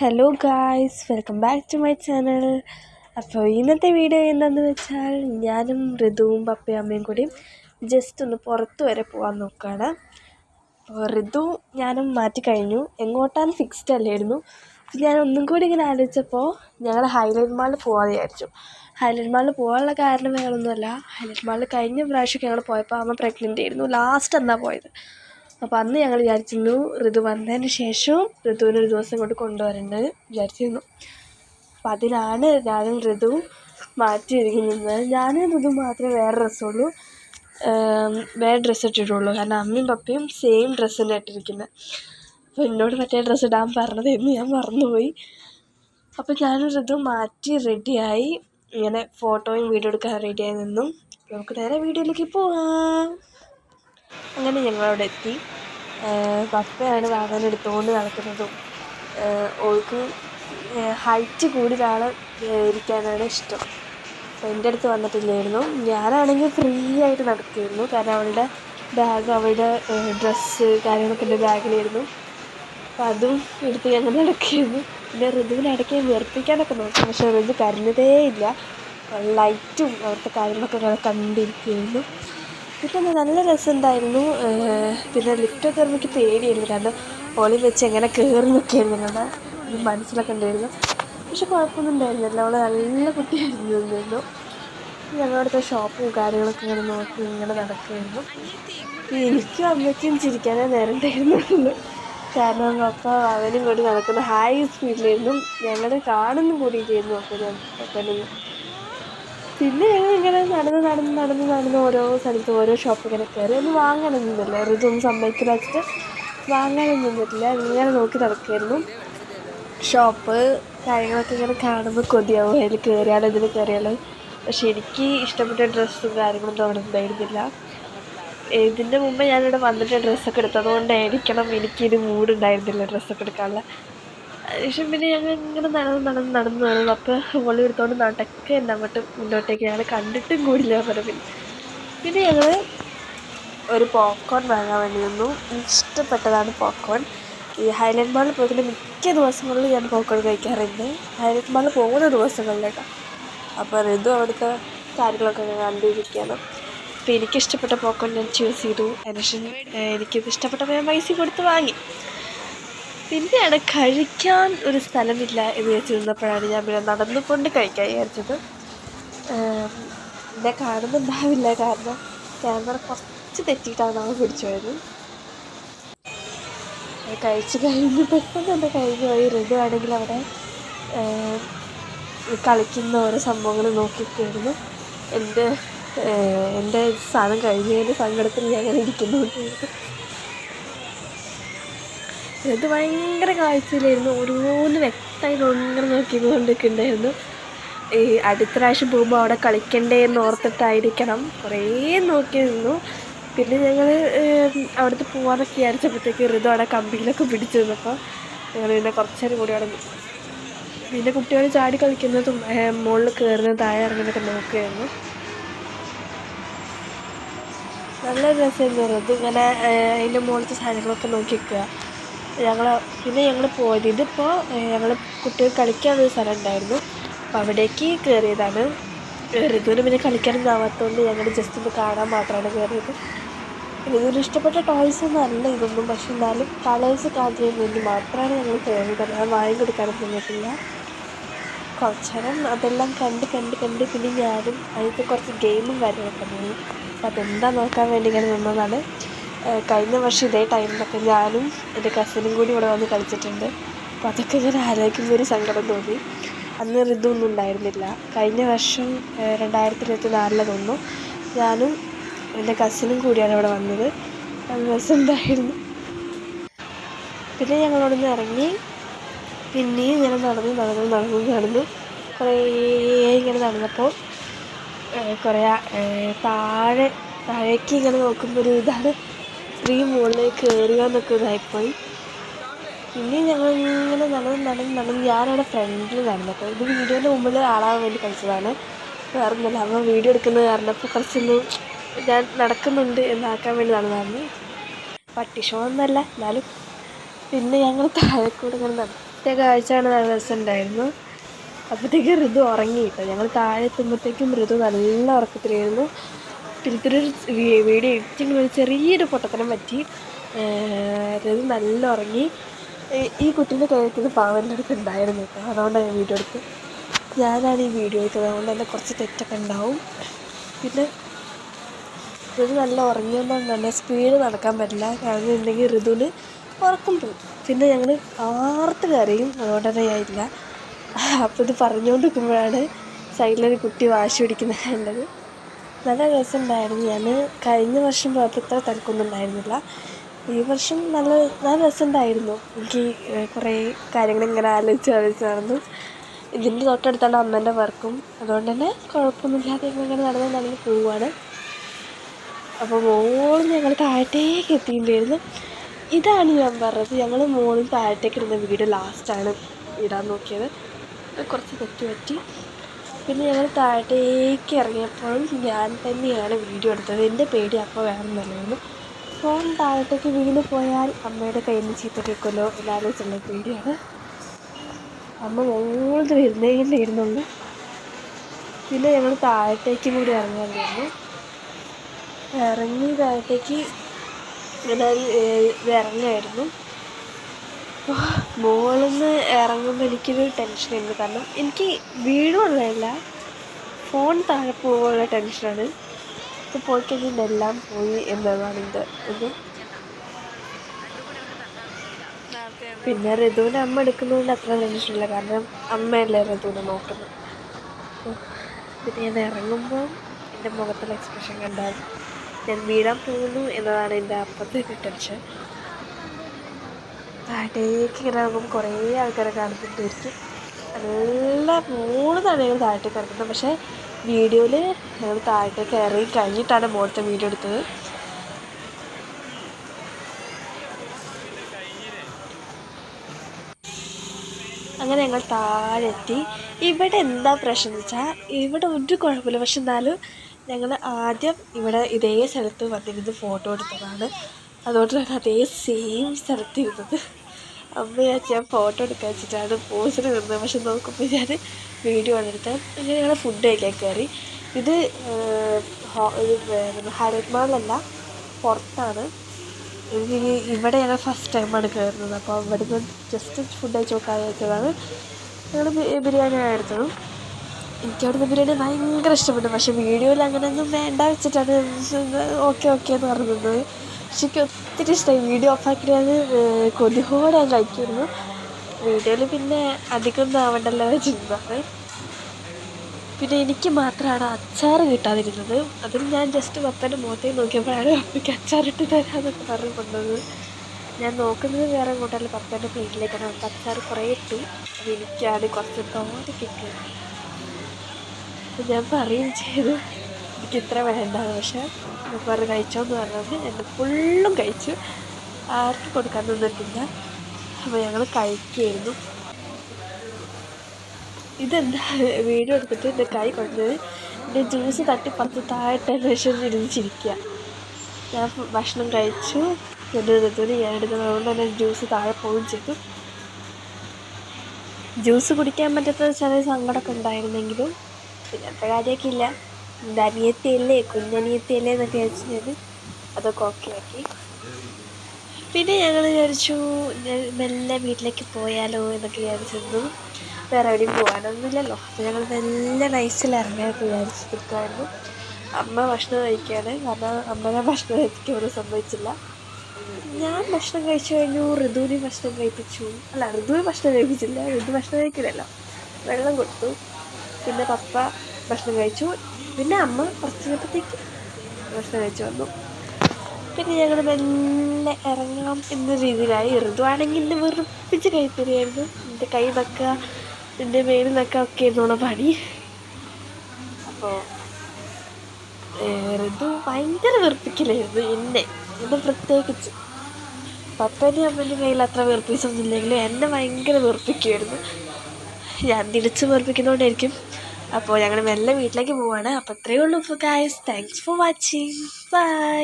Hello guys welcome back to my channel അപ്പോൾ ഇന്നത്തെ video എന്താണെന്ന് വെച്ചാൽ ഞാനും ഋതുവും പപ്പയും അമ്മയും കൂടി ജസ്റ്റ് ഒന്ന് പുറത്ത് വരെ പോകാൻ നോക്കുകയാണ് അപ്പോൾ ഋതു ഞാനും മാറ്റി കഴിഞ്ഞു. എങ്ങോട്ടാണ് ഫിക്സ്ഡ് അല്ലായിരുന്നു. അപ്പോൾ ഞാൻ ഒന്നും കൂടി ഇങ്ങനെ ആലോചിച്ചപ്പോൾ ഞങ്ങൾ ഹൈലൈറ്റ് മാളിൽ പോകാമെന്ന് വിചാരിച്ചു. ഹൈലൈറ്റ് മാളിൽ പോകാനുള്ള കാരണം വേറൊന്നുമല്ല. ഹൈലൈറ്റ് മാളിൽ കഴിഞ്ഞ പ്രാവശ്യമൊക്കെ ഞങ്ങൾ പോയപ്പോൾ അമ്മ പ്രഗ്നന്റ് ആയിരുന്നു. ലാസ്റ്റ് എന്നാണ് പോയത്. അപ്പോൾ അന്ന് ഞങ്ങൾ വിചാരിച്ചിരുന്നു ഋതു വന്നതിന് ശേഷവും ഋതുവിനെ ഒരു ദിവസം കൊണ്ട് കൊണ്ടുവരേണ്ടത് വിചാരിച്ചിരുന്നു. അപ്പം അതിനാണ് ഞാനും ഋതുവും മാറ്റിയിരിക്കുന്നത്. ഞാനും ഋതു മാത്രമേ വേറെ ഡ്രസ്സുള്ളൂ വേറെ ഡ്രസ്സ് ഇട്ടിട്ടുള്ളൂ. കാരണം അമ്മയും പപ്പയും സെയിം ഡ്രസ്സ് തന്നെ ഇട്ടിരിക്കുന്നത് അപ്പോൾ എന്നോട് മറ്റേ ഡ്രസ്സ് ഇടാൻ പറഞ്ഞതെന്ന് ഞാൻ മറന്നുപോയി. അപ്പോൾ ഞാനും ഋതു മാറ്റി റെഡിയായി ഇങ്ങനെ ഫോട്ടോയും വീഡിയോ എടുക്കാൻ റെഡിയായി നിന്നു. നമുക്ക് നേരെ വീഡിയോയിലേക്ക് പോവാം. അങ്ങനെ ഞങ്ങൾ അവിടെ എത്തി പപ്പയാണ് വാഹനം എടുത്തുകൊണ്ട് നടക്കുന്നതും. ഓൾക്ക് ഹൈറ്റ് കൂടുതൽ ഇരിക്കാനാണ് ഇഷ്ടം. എന്റെ അടുത്ത് വന്നിട്ടില്ലായിരുന്നു. ഞാനാണെങ്കിൽ ഫ്രീ ആയിട്ട് നടക്കുമായിരുന്നു. കാരണം അവളുടെ ബാഗ് അവളുടെ ഡ്രസ്സ് കാര്യങ്ങളൊക്കെ എന്റെ ബാഗിലായിരുന്നു. അപ്പം അതും എടുത്ത് ഞങ്ങൾ നടക്കുമായിരുന്നു. പിന്നെ ഋതുവിനെ ഇടയ്ക്ക് വെറുപ്പിക്കാനൊക്കെ നോക്കി. പക്ഷെ ഋതു കരഞ്ഞതേ ഇല്ല ലൈറ്റും അവിടുത്തെ കാര്യങ്ങളൊക്കെ ഞങ്ങൾ കണ്ടിരിക്കുകയായിരുന്നു പിന്നെ നല്ല രസമുണ്ടായിരുന്നു. പിന്നെ ലിഫ്റ്റൊക്കെ എനിക്ക് പേടിയായിരുന്നു. കാരണം ഓളിൽ വെച്ച് എങ്ങനെ കയറി നിൽക്കുകയായിരുന്നു ഞങ്ങളുടെ ഒരു മനസ്സിലൊക്കെ ഉണ്ടായിരുന്നു. പക്ഷെ കുഴപ്പമൊന്നും ഉണ്ടായിരുന്നില്ല. അവൾ നല്ല കുട്ടിയായിരുന്നു ഞങ്ങളടുത്ത ഷോപ്പും കാര്യങ്ങളൊക്കെ ഇങ്ങനെ നോക്കി ഇങ്ങനെ നടക്കുമായിരുന്നു എനിക്കും അമ്മയ്ക്കും ചിരിക്കാനേ നേരം ഉണ്ടായിരുന്നുള്ളൂ. കാരണം അപ്പോൾ അവനും കൂടി നടക്കുന്ന ഹൈ സ്പീഡിലായിരുന്നു ഞങ്ങൾ കാണുന്നു കൂടിയിട്ടായിരുന്നു അപ്പോൾ അപ്പനൊന്നും പിന്നെ ഞങ്ങൾ ഇങ്ങനെ നടന്ന് നടന്ന് നടന്ന് നടന്ന് ഓരോ സ്ഥലത്ത് ഓരോ ഷോപ്പ് ഇങ്ങനെ കയറി ഒന്നും വാങ്ങാനൊന്നുമില്ല ഋതുവും സമ്മതിക്കില്ല വെച്ചിട്ട് വാങ്ങാനൊന്നും പറ്റില്ല ഇങ്ങനെ നോക്കി നടക്കുകയായിരുന്നു ഷോപ്പ് കാര്യങ്ങളൊക്കെ ഇങ്ങനെ കാണുമ്പോൾ കൊതിയാവും. അതിൽ കയറിയാലോ ഇതിൽ കയറിയാലോ പക്ഷെ എനിക്ക് ഇഷ്ടപ്പെട്ട ഡ്രസ്സും കാര്യങ്ങളൊന്നും അവിടെ ഉണ്ടായിരുന്നില്ല. ഇതിന്റെ മുമ്പ് ഞാനിവിടെ വന്നിട്ട് ഡ്രസ്സൊക്കെ എടുത്തതുകൊണ്ടായിരിക്കണം എനിക്കിത് മൂടുണ്ടായിരുന്നില്ല ഡ്രസ്സൊക്കെ എടുക്കാനുള്ള. ശേഷം പിന്നെ ഞങ്ങൾ ഇങ്ങനെ നടന്ന് നടന്ന് നടന്ന് നടന്നു അപ്പോൾ വള്ളി എടുത്തോണ്ട് നടക്കുക എന്നെ അങ്ങോട്ട് മുന്നോട്ടേക്ക് ഞങ്ങൾ കണ്ടിട്ടും കൂടില്ല പറഞ്ഞു പിന്നെ. ഞങ്ങൾ ഒരു പോപ്കോൺ വാങ്ങാൻ വേണ്ടി നിന്നു. ഇഷ്ടപ്പെട്ടതാണ് പോപ്കോൺ ഈ ഹൈലൈറ്റ് മാളിൽ പോകുന്ന മിക്ക ദിവസങ്ങളിലും ഞാൻ പോപ്കോൺ കഴിക്കാറുണ്ട്. ഹൈലൈറ്റ് മാളിൽ പോകുന്ന ദിവസങ്ങളിൽ കേട്ടോ അപ്പോൾ ഋതു അവിടുത്തെ കാര്യങ്ങളൊക്കെ ഞാൻ കണ്ടിരിക്കുകയാണ്. അപ്പോൾ എനിക്കിഷ്ടപ്പെട്ട പോപ്കോൺ ഞാൻ ചൂസ് ചെയ്തു. അതിനുശേഷം എനിക്കിത് ഇഷ്ടപ്പെട്ടപ്പോൾ ഞാൻ പൈസ കൊടുത്ത് വാങ്ങി. പിന്നെയാണ് കഴിക്കാൻ ഒരു സ്ഥലമില്ല എന്ന് വിചാരിച്ചിരുന്നപ്പോഴാണ് ഞാൻ പിന്നെ നടന്നുകൊണ്ട് കഴിക്കാൻ വിചാരിച്ചത്. എന്നെ കാണുന്നുണ്ടാവില്ല കാരണം ക്യാമറ കുറച്ച് തെറ്റിയിട്ടാണ് നമ്മൾ പിടിച്ചു പോയത്. കഴിച്ച് കഴിഞ്ഞ് പെട്ടെന്ന് തന്നെ കഴിഞ്ഞ് പോയി. ഋതു ആണെങ്കിൽ അവിടെ കളിക്കുന്ന ഓരോ സംഭവങ്ങൾ നോക്കിയിട്ടായിരുന്നു എന്റെ എന്റെ സാധനം കഴിഞ്ഞതിന്റെ സങ്കടത്തിൽ ഞാൻ ഇരിക്കുന്നുണ്ടായിരുന്നു ഇത് ഭയങ്കര കാഴ്ചയിലായിരുന്നു. ഓരോന്ന് വ്യക്തമായിട്ട് ഭയങ്കര നോക്കിക്കൊണ്ടൊക്കെ ഉണ്ടായിരുന്നു ഈ അടുത്ത പ്രാവശ്യം പോകുമ്പോൾ അവിടെ കളിക്കണ്ടേ എന്ന് ഓർത്തിട്ടായിരിക്കണം. കുറേ നോക്കി നിന്നു പിന്നെ ഞങ്ങൾ അവിടുത്തെ പോകാനൊക്കെ വിചാരിച്ചപ്പോഴത്തേക്ക് ഋതു അവിടെ കമ്പിയിലൊക്കെ പിടിച്ചു നിന്നപ്പോൾ ഞങ്ങൾ പിന്നെ കുറച്ചേരം കൂടി അവിടെ പിന്നെ കുട്ടികൾ ചാടി കളിക്കുന്നതും മുകളിൽ കയറുന്നതും താഴെ ഇറങ്ങുന്നതൊക്കെ നോക്കുകയായിരുന്നു നല്ല രസമായിരുന്നു ഋതു ഇങ്ങനെ അതിന്റെ മുകളിലത്തെ സാധനങ്ങളൊക്കെ നോക്കി നിൽക്കുക ഞങ്ങൾ പിന്നെ ഞങ്ങൾ പോയത് ഇതിപ്പോൾ ഞങ്ങൾ കുട്ടികൾ കളിക്കാനൊരു സ്ഥലം ഉണ്ടായിരുന്നു. അപ്പോൾ അവിടേക്ക് കയറിയതാണ് ഋതുവിന് പിന്നെ കളിക്കാനൊന്നും ആവാത്തതുകൊണ്ട് ഞങ്ങൾ ജസ്റ്റ് ഒന്ന് കാണാൻ മാത്രമാണ് കയറിയത് ഋതുവിന് ഇഷ്ടപ്പെട്ട ടോയ്സ് ഒന്നും അല്ല ഇതൊന്നും. പക്ഷെ എന്നാലും കളേഴ്സ് കാണുന്നതിന് വേണ്ടി മാത്രമാണ് ഞങ്ങൾ കയറിയത് ഞാൻ വാങ്ങി കൊടുക്കാനൊന്നും പറ്റില്ല കുറച്ചേരം അതെല്ലാം കണ്ട് കണ്ട് കണ്ട് പിന്നെ ഞാനും അതിന്റെ കുറച്ച് ഗെയിമും കാര്യങ്ങളൊക്കെ പോയി അപ്പോൾ അതെന്താ നോക്കാൻ വേണ്ടി ഇങ്ങനെ നിന്നതാണ്. കഴിഞ്ഞ വർഷം ഇതേ ടൈമിലൊക്കെ ഞാനും എന്റെ കസിനും കൂടി ഇവിടെ വന്ന് കളിച്ചിട്ടുണ്ട്. അപ്പോൾ അതൊക്കെ ഇങ്ങനെ ആലോചിക്കുമ്പോൾ ഒരു സങ്കടം തോന്നി. അന്ന് ഋതു ഉണ്ടായിരുന്നില്ല. കഴിഞ്ഞ വർഷം രണ്ടായിരത്തി ഇരുപത്തി നാലിലെ തോന്നുന്നു. ഞാനും എന്റെ കസിനും കൂടിയാണ് ഇവിടെ വന്നത്. നല്ല രസമുണ്ടായിരുന്നു പിന്നെ ഞങ്ങളോടൊന്ന് ഇറങ്ങി പിന്നെയും ഇങ്ങനെ നടന്നു നടന്നു നടന്നു നടന്നു. കുറേ ഇങ്ങനെ നടന്നപ്പോൾ കുറേ താഴെ താഴേക്ക് ഇങ്ങനെ നോക്കുമ്പോൾ ഒരു ഇതാണ്. ഇത്രയും മുകളിലേക്ക് കയറുക എന്നൊക്കെ ഇതായിപ്പോയി പിന്നെ ഞങ്ങൾ ഇങ്ങനെ നടന്ന് നടന്ന് നടന്ന് ഞാനവിടെ ഫ്രണ്ടിൽ നടന്നപ്പോൾ ഇത് വീഡിയോന്റെ മുമ്പിൽ ആളാവാൻ വേണ്ടി കളിച്ചതാണ്. വേറെ ഒന്നുമില്ല അമ്മ വീഡിയോ എടുക്കുന്നത് കാരണം അപ്പോൾ കുറച്ചൊന്ന് ഞാൻ നടക്കുന്നുണ്ട് എന്നാക്കാൻ വേണ്ടി നടന്നതാണ്. പട്ടിഷോ എന്നല്ല എന്നാലും പിന്നെ ഞങ്ങൾ താഴെ കൂടെ ഇങ്ങനെ നടത്തിയ കാഴ്ചയാണ് നല്ല രസമുണ്ടായിരുന്നു. അപ്പോഴത്തേക്ക് ഋതു ഉറങ്ങി. കേട്ടോ ഞങ്ങൾ താഴെ എത്തുമ്പോഴത്തേക്കും ഋതു നല്ല ഉറക്കത്തിലായിരുന്നു. പിന്നീട് വീഡിയോ എഡിറ്റിങ്ങിൽ ഒരു ചെറിയൊരു പൊട്ടത്തരം പറ്റി അതായത് നല്ല ഉറങ്ങി. ഈ കുട്ടീന്റെ കഴുത്തിൽ പാവന്റെ അടുത്ത് ഉണ്ടായിരുന്നു കേട്ടോ. അതുകൊണ്ടാണ് ഞാൻ വീഡിയോ എടുത്ത് ഞാനാണ് ഈ വീഡിയോ എടുത്തത്. അതുകൊണ്ട് തന്നെ കുറച്ച് തെറ്റൊക്കെ ഉണ്ടാവും. പിന്നെ ഋതു നല്ല ഉറങ്ങിയതുകൊണ്ട് തന്നെ സ്പീഡ് നടക്കാൻ പറ്റില്ല. കാരണം ഉണ്ടെങ്കിൽ ഋതുവിന് ഉറക്കം പോകും പിന്നെ ഞങ്ങൾ ആർത്ത് കരയും അതുകൊണ്ട് തന്നെ ഞാനില്ല അപ്പോൾ ഇത് പറഞ്ഞുകൊണ്ട് സൈഡിലൊരു കുട്ടി വാശി പിടിക്കുന്നത് കണ്ടത് നല്ല രസമുണ്ടായിരുന്നു. ഞാൻ കഴിഞ്ഞ വർഷം പോയപ്പോൾ ഇത്ര തിരക്കൊന്നും ഉണ്ടായിരുന്നില്ല ഈ വർഷം നല്ല നല്ല രസമുണ്ടായിരുന്നു. എനിക്ക് കുറേ കാര്യങ്ങൾ ഇങ്ങനെ ആലോചിച്ച് ആലോചിച്ച് നടന്നു. ഇതിന്റെ തൊട്ടടുത്താണ് അമ്മേന്റെ വർക്കും. അതുകൊണ്ട് തന്നെ കുഴപ്പമൊന്നുമില്ലാതെ ഇങ്ങനെ നടന്ന് നടന്ന് പോവുകയാണ് അപ്പോൾ മോൾ ഞങ്ങൾ താഴത്തേക്ക് എത്തിയിട്ടുണ്ടായിരുന്നു. ഇതാണ് ഞാൻ പറഞ്ഞത്. ഞങ്ങൾ മോളിൽ താഴത്തേക്ക് ഇടുന്ന വീഡിയോ ലാസ്റ്റാണ് ഇടാൻ നോക്കിയത്. കുറച്ച് തെറ്റ് പറ്റി. പിന്നെ ഞങ്ങൾ താഴത്തേക്ക് ഇറങ്ങിയപ്പോഴും ഞാൻ തന്നെയാണ് വീഡിയോ എടുത്തത്. എന്റെ പേടി അപ്പോൾ വേണമെന്നല്ലായിരുന്നു ഫോൺ താഴത്തേക്ക് വീണ് പോയാൽ അമ്മയുടെ കയ്യിൽ നിന്ന് ചീത്ത കേൾക്കുമല്ലോ എന്നാലോചിച്ചുള്ള പേടിയാണ്. അമ്മ മുകളിൽ വരുന്നേ ഇരുന്നുള്ളൂ പിന്നെ ഞങ്ങൾ താഴത്തേക്കും കൂടി ഇറങ്ങാൻ ഇറങ്ങി താഴത്തേക്ക് ഇങ്ങനെ ഇറങ്ങുമായിരുന്നു. മുകളിൽ ഇറങ്ങുമ്പോൾ എനിക്കൊരു ടെൻഷനുണ്ട് കാരണം എനിക്ക് വീടുള്ളതല്ല ഫോൺ താഴെ പോകാനുള്ള ടെൻഷനാണ്. ഇപ്പോൾ പോയി കഴിഞ്ഞാൽ എല്ലാം പോയി എന്നതാണ് ഇത് ഇത്. പിന്നെ ഋതുവിന്റെ അമ്മ എടുക്കുന്നതുകൊണ്ട് അത്ര ടെൻഷനില്ല. കാരണം അമ്മയല്ലേ ഋതുവിനെ നോക്കുന്നത്. പിന്നെ ഞാൻ ഇറങ്ങുമ്പോൾ എന്റെ മുഖത്തുള്ള എക്സ്പ്രഷൻ കണ്ടാൽ ഞാൻ വീടാൻ പോകുന്നു എന്നതാണ് എന്റെ അപ്പത്തെ ഒരു ടെൻഷൻ. താഴേക്ക് ഇങ്ങനെ നോക്കും കുറേ ആൾക്കാരെ കാണുന്നുണ്ടായിരിക്കും. നല്ല മൂന്ന് തവണ താഴത്തേക്ക് ഇറങ്ങുന്നത് പക്ഷേ വീഡിയോയിൽ ഞങ്ങൾ താഴത്തേക്ക് ഇറങ്ങി കഴിഞ്ഞിട്ടാണ് മുകളിലത്തെ വീഡിയോ എടുത്തത്. അങ്ങനെ ഞങ്ങൾ താഴെ എത്തി ഇവിടെ എന്താ പ്രശ്നം എന്ന് വെച്ചാൽ ഇവിടെ ഒരു കുഴപ്പമില്ല. പക്ഷെ എന്നാലും ഞങ്ങൾ ആദ്യം ഇവിടെ ഇതേ സ്ഥലത്ത് വന്നിരുന്ന് ഫോട്ടോ എടുത്തതാണ്. അതുകൊണ്ട് തന്നെ അതേ സെയിം സ്ഥലത്ത് ഇരുന്നത്. അമ്മ ഞാൻ ഫോട്ടോ എടുക്കാൻ വെച്ചിട്ടാണ് പോസിന് നിന്നത്. പക്ഷെ നോക്കുമ്പോൾ ഞാൻ വീഡിയോ ആണ് എടുത്തത് അങ്ങനെ ഞങ്ങൾ ഫുഡ് കഴിക്കാൻ കയറി ഇത് ഒരു മാളിലല്ല പുറത്താണ്. ഇത് ഇവിടെ ഞങ്ങൾ ഫസ്റ്റ് ടൈമാണ് കയറുന്നത് അപ്പോൾ ഇവിടുന്ന് ജസ്റ്റ് ഫുഡ് കഴിച്ച് നോക്കാൻ വെച്ചതാണ്. ഞങ്ങൾ ബിരിയാണി ആയിരുന്നു. എനിക്ക് അവിടുത്തെ ബിരിയാണി ഭയങ്കര ഇഷ്ടപ്പെട്ടു. പക്ഷേ വീഡിയോയിൽ അങ്ങനെയൊന്നും വേണ്ട വെച്ചിട്ടാണ് ഓക്കെ ഓക്കെ എന്ന് പറഞ്ഞത്. പക്ഷെ എനിക്ക് ഒത്തിരി ഇഷ്ടമായി വീഡിയോ ഓഫാക്കി ഞാൻ കഴിക്കുമായിരുന്നു. വീഡിയോയിൽ പിന്നെ അധികം ഒന്നും ആവണ്ടല്ലോ ചിന്താറ് പിന്നെ എനിക്ക് മാത്രമാണ് അച്ചാർ കിട്ടാതിരുന്നത്. അതും ഞാൻ ജസ്റ്റ് പപ്പന്റെ മുഖത്തേക്ക് നോക്കിയപ്പോഴാണ് പപ്പയ്ക്ക് അച്ചാറിട്ട് തരാമെന്നൊക്കെ പറഞ്ഞു കൊണ്ടത് ഞാൻ നോക്കുന്നത് വേറെ കൂട്ടല്ല പപ്പന്റെ പ്ലേറ്റിലേക്കാണ് നമുക്ക് അച്ചാർ കുറേ ഇട്ടു. അപ്പോൾ എനിക്കാണ് കുറച്ച് തോന്നി കിട്ടിയത്. ഞാൻ പറയുകയും ചെയ്തു. എനിക്ക് ഇത്ര വേണ്ട പക്ഷേ പറഞ്ഞ് കഴിച്ചോന്ന് പറഞ്ഞത് എന്റെ ഫുള്ളും കഴിച്ചു. ആർക്കും കൊടുക്കാൻ നിന്നിട്ടില്ല അപ്പോൾ ഞങ്ങൾ കഴിക്കുമായിരുന്നു ഇതെന്താ? വീഡിയോ എടുത്തിട്ട് എന്റെ കൈ കൊണ്ടത് എന്റെ ജ്യൂസ് തട്ടി പത്ത് താഴെ ലക്ഷം ഇരുന്ന് ചിരിക്കുക ഞാൻ ഭക്ഷണം കഴിച്ചു. എന്റെ ഋതുവിന് ഞാൻ എടുക്കുന്നത് അതുകൊണ്ട് തന്നെ ജ്യൂസ് താഴെ പോവുകയും ചെയ്തു. ജ്യൂസ് കുടിക്കാൻ പറ്റാത്ത ചെറിയ സങ്കടമൊക്കെ ഉണ്ടായിരുന്നെങ്കിലും പിന്നത്തെ കാര്യമൊക്കെ ഇല്ല. അനിയത്തിയല്ലേ കുഞ്ഞനിയത്തിയല്ലേ എന്നൊക്കെ വിചാരിച്ചു അതൊക്കെ ഓക്കെ ആക്കി. പിന്നെ ഞങ്ങൾ വിചാരിച്ചു മെല്ലെ വീട്ടിലേക്ക് പോയാലോ എന്നൊക്കെ വിചാരിച്ചിരുന്നു. വേറെ എവിടെയും പോകാനൊന്നുമില്ലല്ലോ. അപ്പോൾ ഞങ്ങൾ മെല്ലെ നൈസിൽ ഇറങ്ങാനൊക്കെ വിചാരിച്ചിരിക്കുമായിരുന്നു അമ്മ ഭക്ഷണം കഴിക്കുകയാണ് കാരണം അമ്മനെ ഭക്ഷണം കഴിപ്പിക്കാൻ ഒന്നും സംഭവിച്ചില്ല ഞാൻ ഭക്ഷണം കഴിച്ചു കഴിഞ്ഞു ഋതുവിന് ഭക്ഷണം കഴിപ്പിച്ചു. അല്ല ഋതുവിന് ഭക്ഷണം കഴിപ്പിച്ചില്ല. ഋതു ഭക്ഷണം കഴിക്കില്ലല്ലോ. വെള്ളം കൊടുത്തു. പിന്നെ പപ്പ ഭക്ഷണം കഴിച്ചു. പിന്നെ അമ്മ കുറച്ച് കഴിഞ്ഞപ്പോഴത്തേക്ക് ഭക്ഷണം കഴിച്ചു വന്നു. പിന്നെ ഞങ്ങൾ മെല്ലെ ഇറങ്ങാം എന്ന രീതിയിലായി. ഋതുവാണെങ്കിൽ എന്നെ വെറുപ്പിച്ച് കഴിത്തരുമായിരുന്നു എന്റെ കൈ നക്കുക എന്റെ മേലിൽ നക്കുക ഒക്കെ ആയിരുന്നു പണി അപ്പോൾ ഋതു ഭയങ്കര വെറുപ്പിക്കലായിരുന്നു എന്നെ. എന്നെ പ്രത്യേകിച്ച്. പപ്പന്റെ അമ്മന്റെ കയ്യിൽ അത്ര വെറുപ്പിച്ചൊന്നുമില്ലെങ്കിലും എന്നെ ഭയങ്കര വെറുപ്പിക്കുമായിരുന്നു ഞാൻ തിരിച്ച് വെറുപ്പിക്കുന്നതുകൊണ്ടായിരിക്കും അപ്പോൾ ഞങ്ങൾ മെല്ലെ വീട്ടിലേക്ക് പോവാണ്. അപ്പോൾ അത്രയേ ഉള്ളൂ ഇപ്പോൾ guys thanks for watching bye